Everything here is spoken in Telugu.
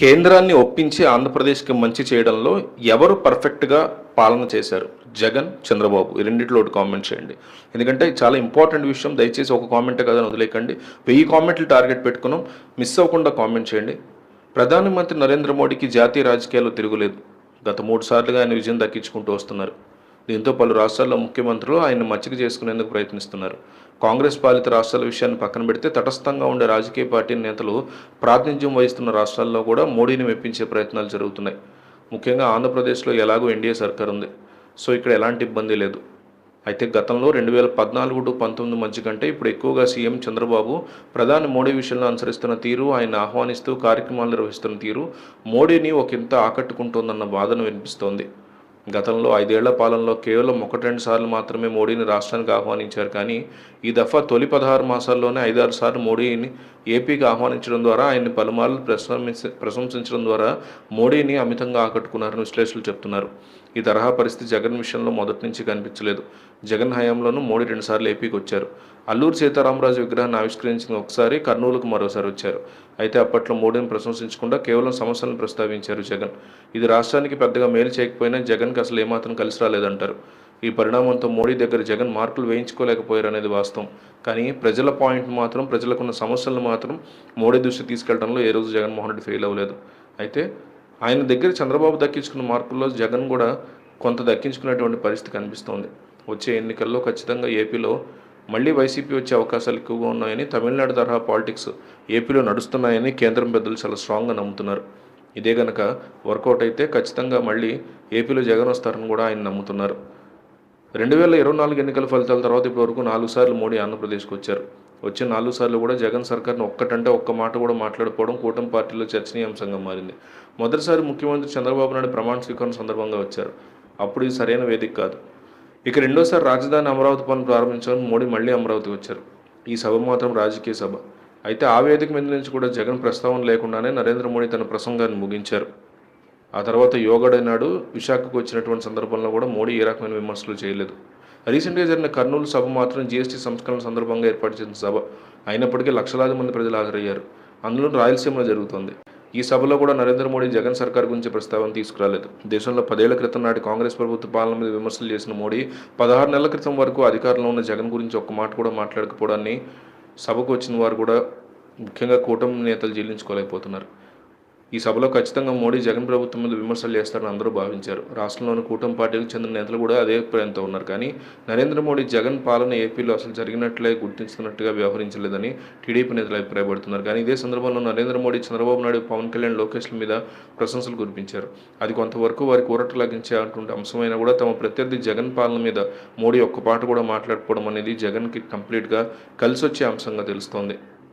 కేంద్రాన్ని ఒప్పించి ఆంధ్రప్రదేశ్కి మంచి చేయడంలో ఎవరు పర్ఫెక్ట్గా పాలన చేశారు? జగన్ చంద్రబాబు ఈ రెండింటిలో ఒకటి కామెంట్ చేయండి. ఎందుకంటే చాలా ఇంపార్టెంట్ విషయం. దయచేసి ఒక కామెంటే కదా వదిలేకండి వెయ్యి కామెంట్లు టార్గెట్ పెట్టుకున్నాం. మిస్ అవ్వకుండా కామెంట్ చేయండి. ప్రధానమంత్రి నరేంద్ర మోడీకి జాతీయ రాజకీయాల్లో తిరుగులేదు. గత మూడు సార్లుగా ఆయన విజయం దక్కించుకుంటూ వస్తున్నారు. దీంతో పలు రాష్ట్రాల్లో ముఖ్యమంత్రులు ఆయన మచ్చిక చేసుకునేందుకు ప్రయత్నిస్తున్నారు. కాంగ్రెస్ పాలిత రాష్ట్రాల విషయాన్ని పక్కన పెడితే తటస్థంగా ఉండే రాజకీయ పార్టీ నేతలు ప్రాతినిధ్యం వహిస్తున్న రాష్ట్రాల్లో కూడా మోడీని మెప్పించే ప్రయత్నాలు జరుగుతున్నాయి. ముఖ్యంగా ఆంధ్రప్రదేశ్లో ఎలాగో ఎన్డీఏ సర్కార్ ఉంది. సో ఇక్కడ ఎలాంటి ఇబ్బంది లేదు. అయితే గతంలో రెండు వేల పద్నాలుగు టు పంతొమ్మిది మధ్య కంటే ఇప్పుడు ఎక్కువగా సీఎం చంద్రబాబు ప్రధాని మోడీ విషయంలో అనుసరిస్తున్న తీరు ఆయన ఆహ్వానిస్తూ కార్యక్రమాలు నిర్వహిస్తున్న తీరు మోడీని ఒకంత ఆకట్టుకుంటోందన్న బాధను వినిపిస్తోంది. గతంలో ఐదేళ్ళ పాలనలో కేవలం ఒకటి రెండు సార్లు మాత్రమే మోడీని రాష్ట్రానికి ఆహ్వానించారు. కానీ ఈ దఫా తొలి పదహారు మాసాల్లోనే ఐదారు సార్లు మోడీని ఏపీకి ఆహ్వానించడం ద్వారా ఆయన్ని పలుమార్లు ప్రశంసించడం ద్వారా మోడీని అమితంగా ఆకట్టుకున్నారని విశ్లేషకులు చెప్తున్నారు. ఈ తరహా పరిస్థితి జగన్ విషయంలో మొదటి నుంచి కనిపించలేదు. జగన్ హయాంలోనూ మోడీ రెండుసార్లు ఏపీకి వచ్చారు. అల్లూరు సీతారామరాజు విగ్రహాన్ని ఆవిష్కరించిన ఒకసారి కర్నూలుకు మరోసారి వచ్చారు. అయితే అప్పట్లో మోడీని ప్రశంసించకుండా కేవలం సమస్యలను ప్రస్తావించారు జగన్. ఇది రాష్ట్రానికి పెద్దగా మేలు చేయకపోయినా జగన్కి అసలు ఏమాత్రం కలిసి రాలేదంటారు. ఈ పరిణామంతో మోడీ దగ్గర జగన్ మార్కులు వేయించుకోలేకపోయారు అనేది వాస్తవం. కానీ ప్రజల పాయింట్ మాత్రం ప్రజలకున్న సమస్యలను మాత్రం మోడీ దృష్టి తీసుకెళ్ళడంలో ఏ రోజు జగన్మోహన్ రెడ్డి ఫెయిల్ అవ్వలేదు. అయితే ఆయన దగ్గర చంద్రబాబు దక్కించుకున్న మార్కుల్లో జగన్ కూడా కొంత దక్కించుకునేటువంటి పరిస్థితి కనిపిస్తోంది. వచ్చే ఎన్నికల్లో ఖచ్చితంగా ఏపీలో మళ్ళీ వైసీపీ వచ్చే అవకాశాలు ఎక్కువగా ఉన్నాయని తమిళనాడు తరహా పాలిటిక్స్ ఏపీలో నడుస్తున్నాయని కేంద్రం పెద్దలు చాలా స్ట్రాంగ్గా నమ్ముతున్నారు. ఇదే గనక వర్కౌట్ అయితే ఖచ్చితంగా మళ్ళీ ఏపీలో జగన్ వస్తారని కూడా ఆయన నమ్ముతున్నారు. రెండు వేల ఇరవై నాలుగు ఎన్నికల ఫలితాల తర్వాత ఇప్పటి వరకు నాలుగు సార్లు మోడీ ఆంధ్రప్రదేశ్కి వచ్చారు. వచ్చిన నాలుగు సార్లు కూడా జగన్ సర్కార్ని ఒక్కటంటే ఒక్క మాట కూడా మాట్లాడుకోవడం కూటమి పార్టీలో చర్చనీయాంశంగా మారింది. మొదటిసారి ముఖ్యమంత్రి చంద్రబాబు నాయుడు ప్రమాణ స్వీకారం సందర్భంగా వచ్చారు. అప్పుడు ఇది సరైన వేదిక కాదు. ఇక రెండోసారి రాజధాని అమరావతి పనులు ప్రారంభించాలని మోడీ మళ్ళీ అమరావతికి వచ్చారు. ఈ సభ మాత్రం రాజకీయ సభ. అయితే ఆ వేదిక మీద నుంచి కూడా జగన్ ప్రస్తావన లేకుండానే నరేంద్ర మోడీ తన ప్రసంగాన్ని ముగించారు. ఆ తర్వాత యోగడైనాడు విశాఖకు వచ్చినటువంటి సందర్భంలో కూడా మోడీ ఏ రకమైన విమర్శలు చేయలేదు. రీసెంట్గా జరిగిన కర్నూలు సభ మాత్రం జీఎస్టీ సంస్కరణ సందర్భంగా ఏర్పాటు చేసిన సభ. అయినప్పటికీ లక్షలాది మంది ప్రజలు హాజరయ్యారు. అందులో రాయలసీమలో జరుగుతోంది. ఈ సభలో కూడా నరేంద్ర మోడీ జగన్ సర్కార్ గురించి ప్రస్తావన తీసుకురాలేదు. దేశంలో పదేళ్ళ క్రితం నాటి కాంగ్రెస్ ప్రభుత్వ పాలన మీద విమర్శలు చేసిన మోడీ పదహారు నెలల క్రితం వరకు అధికారంలో ఉన్న జగన్ గురించి ఒక్క మాట కూడా మాట్లాడకపోవడాన్ని సభకు వచ్చిన వారు కూడా ముఖ్యంగా కూటమి నేతలు జీర్ణించుకోలేకపోతున్నారు. ఈ సభలో ఖచ్చితంగా మోడీ జగన్ ప్రభుత్వం మీద విమర్శలు చేస్తారని అందరూ భావించారు. రాష్ట్రంలోని కూటమి పార్టీలకు చెందిన నేతలు కూడా అదే అభిప్రాయంతో ఉన్నారు. కానీ నరేంద్ర మోడీ జగన్ పాలన ఏపీలో అసలు జరిగినట్లే గుర్తించినట్టుగా వ్యవహరించలేదని టీడీపీ నేతలు అభిప్రాయపడుతున్నారు. కానీ ఇదే సందర్భంలో నరేంద్ర మోడీ చంద్రబాబు నాయుడు పవన్ కళ్యాణ్ లోకేష్ల మీద ప్రశంసలు కురిపించారు. అది కొంతవరకు వారికి ఊరట లాగించే అటువంటి అంశమైనా కూడా తమ ప్రత్యర్థి జగన్ పాలన మీద మోడీ ఒక్క పాట కూడా మాట్లాడుకోవడం అనేది జగన్కి కంప్లీట్గా కలిసొచ్చే అంశంగా తెలుస్తోంది.